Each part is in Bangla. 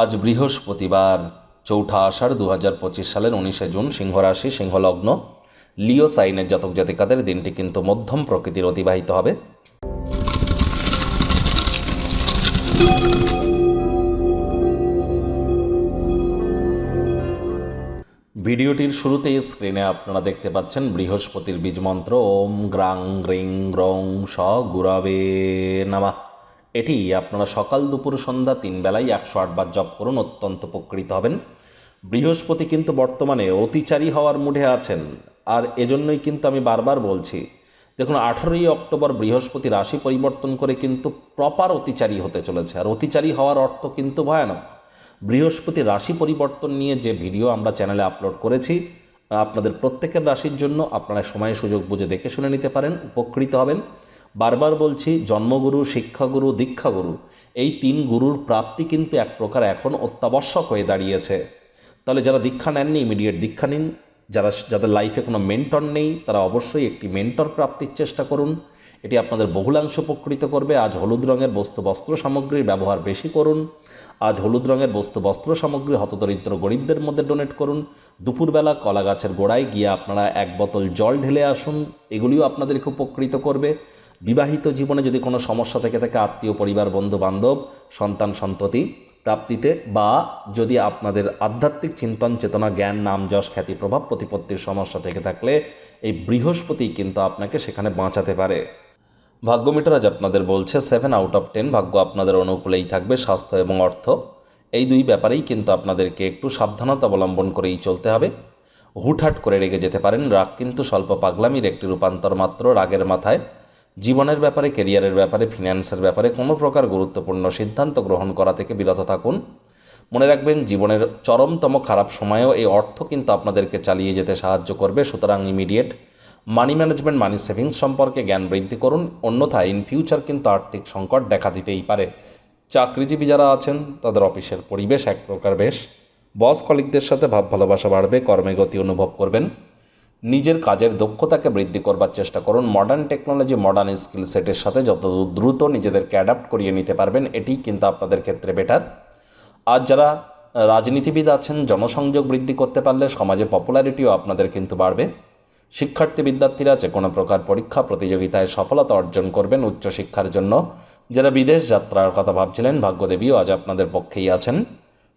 আজ বৃহস্পতিবার, চৌঠা আষাঢ় দু হাজার পঁচিশ সালের উনিশে জুন, সিংহরাশি, সিংহলগ্ন। লিও সাইনের জাতক জাতিকাদের দিনটি কিন্তু মধ্যম প্রকৃতির অতিবাহিত হবে। ভিডিওটির শুরুতেই স্ক্রিনে আপনারা দেখতে পাচ্ছেন বৃহস্পতির বীজ মন্ত্র। ওম গ্রাং গ্রিং গ্রং স গুরাবে নামা। এটি আপনারা সকাল দুপুর সন্ধ্যা তিন বেলায় একশো আটবার জপ করুন, অত্যন্ত উপকৃত হবেন। বৃহস্পতি কিন্তু বর্তমানে অতিচারী হওয়ার মুডে আছেন। আর এজন্যই কিন্তু আমি বারবার বলছি, দেখুন, আঠেরোই অক্টোবর বৃহস্পতি রাশি পরিবর্তন করে কিন্তু প্রপার অতিচারী হতে চলেছে। আর অতিচারী হওয়ার অর্থ কিন্তু ভয়ানক। বৃহস্পতি রাশি পরিবর্তন নিয়ে যে ভিডিও আমরা চ্যানেলে আপলোড করেছি, আপনাদের প্রত্যেকের রাশির জন্য আপনারা সময় সুযোগ বুঝে দেখে শুনে নিতে পারেন, উপকৃত হবেন। বারবার বলছি, জন্মগুরু, শিক্ষাগুরু, দীক্ষাগুরু, এই তিন গুরুর প্রাপ্তি কিন্তু এক প্রকার এখন অত্যাবশ্যক হয়ে দাঁড়িয়েছে। তাহলে যারা দীক্ষা নেননি ইমিডিয়েট দীক্ষা নিন। যারা, যাদের লাইফে কোনো মেন্টর নেই, তারা অবশ্যই একটি মেন্টর প্রাপ্তির চেষ্টা করুন। এটি আপনাদের বহুলাংশ উপকৃত করবে। আজ হলুদ রঙের বস্তু বস্ত্র সামগ্রীর ব্যবহার বেশি করুন। আজ হলুদ রঙের বস্তু বস্ত্র সামগ্রী হতদরিদ্র গরিবদের মধ্যে ডোনেট করুন। দুপুরবেলা কলা গাছের গোড়ায় গিয়ে আপনারা এক বোতল জল ঢেলে আসুন। এগুলিও আপনাদেরকে উপকৃত করবে। বিবাহিত জীবনে যদি কোনো সমস্যা থেকে থাকে, আত্মীয়, পরিবার, বন্ধু, বান্ধব, সন্তান, সন্ততি প্রাপ্তিতে বা যদি আপনাদের আধ্যাত্মিক চিন্তন, চেতনা, জ্ঞান, নাম, যশ, খ্যাতি, প্রভাব প্রতিপত্তির সমস্যা থেকে থাকলে এই বৃহস্পতি কিন্তু আপনাকে সেখানে বাঁচাতে পারে। ভাগ্যমিটার আজ আপনাদের বলছে সেভেন আউট অফ টেন ভাগ্য আপনাদের অনুকূলেই থাকবে, স্বাস্থ্য এবং অর্থ। এই দুই ব্যাপারেই কিন্তু আপনাদেরকে একটু সাবধানতা অবলম্বন করেই চলতে হবে। হুটহাট করে রেগে যেতে পারেন, রাগ কিন্তু স্বল্প পাগলামির একটি রূপান্তর মাত্র, রাগের মাথায়। জীবনের ব্যাপারে কেরিয়ারের ব্যাপারে ফিনান্সের ব্যাপারে কোনো প্রকার গুরুত্বপূর্ণ সিদ্ধান্ত গ্রহণ করা থেকে বিরত থাকুন। মনে রাখবেন, জীবনের চরমতম খারাপ সময়েও এই অর্থ কিন্তু আপনাদেরকে চালিয়ে যেতে সাহায্য করবে। সুতরাং immediate money management money savings সম্পর্কে জ্ঞান বৃদ্ধি করুন। অন্যথায় ইন ফিউচার কিন্তু আর্থিক সংকট দেখা দিতেই পারে। চাকরিজীবী যারা আছেন, তাদের অফিসের পরিবেশ এক প্রকার বেশ। বস কলিকদের সাথে ভাব ভালোবাসা বাড়বে, কর্মে গতি অনুভব করবেন। নিজের কাজের দক্ষতাকে বৃদ্ধি করবার চেষ্টা করুন। মডার্ন টেকনোলজি মডার্ন স্কিল সেটের সাথে যত দ্রুত নিজেদেরকে অ্যাডাপ্ট করিয়ে নিতে পারবেন এটি কিন্তু আপনাদের ক্ষেত্রে বেটার আজ যারা রাজনীতিবিদ আছেন, জনসংযোগ বৃদ্ধি করতে পারলে সমাজে পপুলারিটিও আপনাদের কিন্তু বাড়বে। শিক্ষার্থী বিদ্যার্থীরা যে কোনো প্রকার পরীক্ষা, প্রতিযোগিতায় সফলতা অর্জন করবেন উচ্চশিক্ষার জন্য। যারা বিদেশ যাত্রার কথা ভাবছিলেন, ভাগ্যদেবীও আজ আপনাদের পক্ষেই আছেন।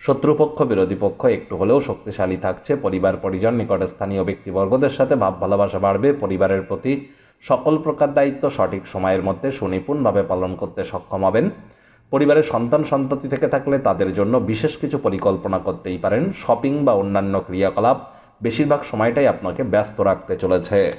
শত্রুপক্ষ, বিরোধী পক্ষ একটু হলেও শক্তিশালী থাকছে। পরিবার, পরিজন নিকটে স্থানীয় ব্যক্তিবর্গদের সাথে ভাব ভালোবাসা বাড়বে। পরিবারের প্রতি সকল প্রকার দায়িত্ব সঠিক সময়ের মধ্যে সুনিপুণভাবে পালন করতে সক্ষম হবেন। পরিবারের সন্তান, সন্ততি থেকে থাকলে তাদের জন্য বিশেষ কিছু পরিকল্পনা করতেই পারেন। শপিং বা অন্যান্য ক্রিয়াকলাপ বেশিরভাগ সময়টাই আপনাকে ব্যস্ত রাখতে চলেছে।